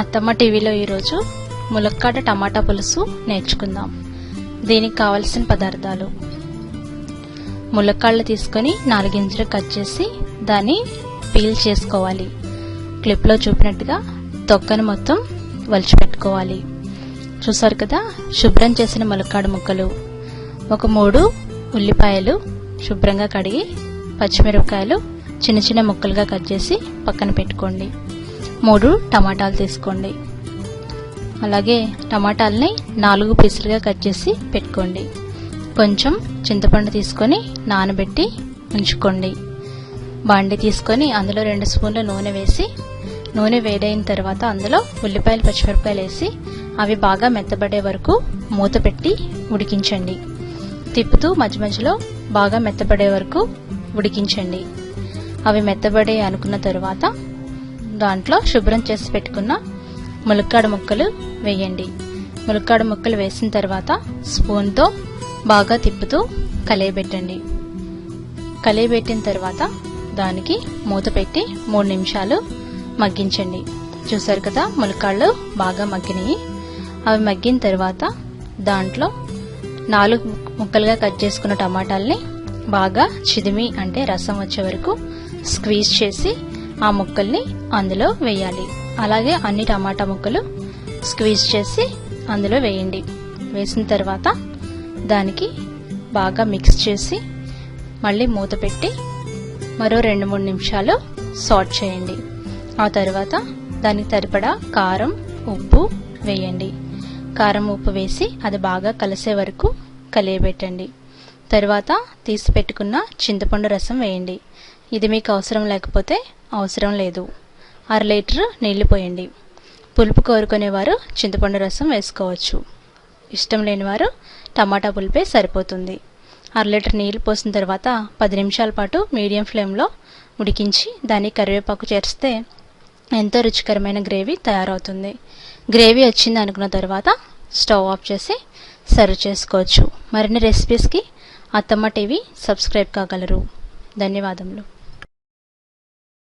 అత్తమ్మ టీవీలో ఈరోజు ములక్కాడ టమాటా పులుసు నేర్చుకుందాం. దీనికి కావలసిన పదార్థాలు. ములక్కాళ్ళు తీసుకొని నాలుగింజలు కట్ చేసి దాన్ని పీల్ చేసుకోవాలి. క్లిప్లో చూపినట్టుగా తొక్కను మొత్తం వలిచిపెట్టుకోవాలి చూసారు కదా? శుభ్రం చేసిన ములక్కాడ ముక్కలు. ఒక మూడు ఉల్లిపాయలు శుభ్రంగా కడిగి పచ్చిమిరపకాయలు చిన్న చిన్న ముక్కలుగా కట్ చేసి పక్కన పెట్టుకోండి. మూడు టమాటాలు తీసుకోండి. అలాగే టమాటాలని నాలుగు పీసులుగా కట్ చేసి పెట్టుకోండి. కొంచెం చింతపండు తీసుకొని నానబెట్టి ఉంచుకోండి. బాండి తీసుకొని అందులో రెండు స్పూన్ల నూనె వేసి నూనె వేడైన తర్వాత అందులో ఉల్లిపాయలు పచ్చిమిరపకాయలు వేసి అవి బాగా మెత్తబడే వరకు మూత పెట్టి ఉడికించండి. తిప్పుతూ మధ్య మధ్యలో బాగా మెత్తబడే వరకు ఉడికించండి. అవి మెత్తబడే అనుకున్న తరువాత దాంట్లో శుభ్రం చేసి పెట్టుకున్న ములక్కాడ ముక్కలు వేయండి. ములక్కాడ ముక్కలు వేసిన తర్వాత స్పూన్తో బాగా తిప్పుతూ కలియబెట్టండి. కలియబెట్టిన తర్వాత దానికి మూత పెట్టి మూడు నిమిషాలు మగ్గించండి. చూసారు కదా ములక్కాళ్ళు బాగా మగ్గినాయి. అవి మగ్గిన తర్వాత దాంట్లో నాలుగు ముక్కలుగా కట్ చేసుకున్న టమాటాలని బాగా చిదిమి అంటే రసం వచ్చే వరకు స్క్వీజ్ చేసి ఆ ముక్కల్ని అందులో వేయాలి. అలాగే అన్ని టమాటా ముక్కలు స్క్వీజ్ చేసి అందులో వేయండి. వేసిన తర్వాత దానికి బాగా మిక్స్ చేసి మళ్ళీ మూత పెట్టి మరో రెండు మూడు నిమిషాలు సాట్ చేయండి. ఆ తర్వాత దానికి సరిపడా కారం ఉప్పు వేయండి. కారం ఉప్పు వేసి అది బాగా కలిసే వరకు కలియబెట్టండి. తర్వాత తీసి పెట్టుకున్న చింతపండు రసం వేయండి. ఇది మీకు అవసరం లేకపోతే అవసరం లేదు. అర లీటర్ నీళ్ళు పోయండి. పులుపు కోరుకునేవారు చింతపండు రసం వేసుకోవచ్చు. ఇష్టం లేనివారు టమాటా పులిపే సరిపోతుంది. అర లీటర్ నీళ్ళు పోసిన తర్వాత పది నిమిషాల పాటు మీడియం ఫ్లేమ్లో ఉడికించి దాన్ని కరివేపాకు చేరిస్తే ఎంతో రుచికరమైన గ్రేవీ తయారవుతుంది. గ్రేవీ వచ్చింది అనుకున్న తర్వాత స్టవ్ ఆఫ్ చేసి సర్వ్ చేసుకోవచ్చు. మరిన్ని రెసిపీస్కి అత్తమ్మ టీవీ సబ్స్క్రైబ్ కాగలరు. ధన్యవాదములు.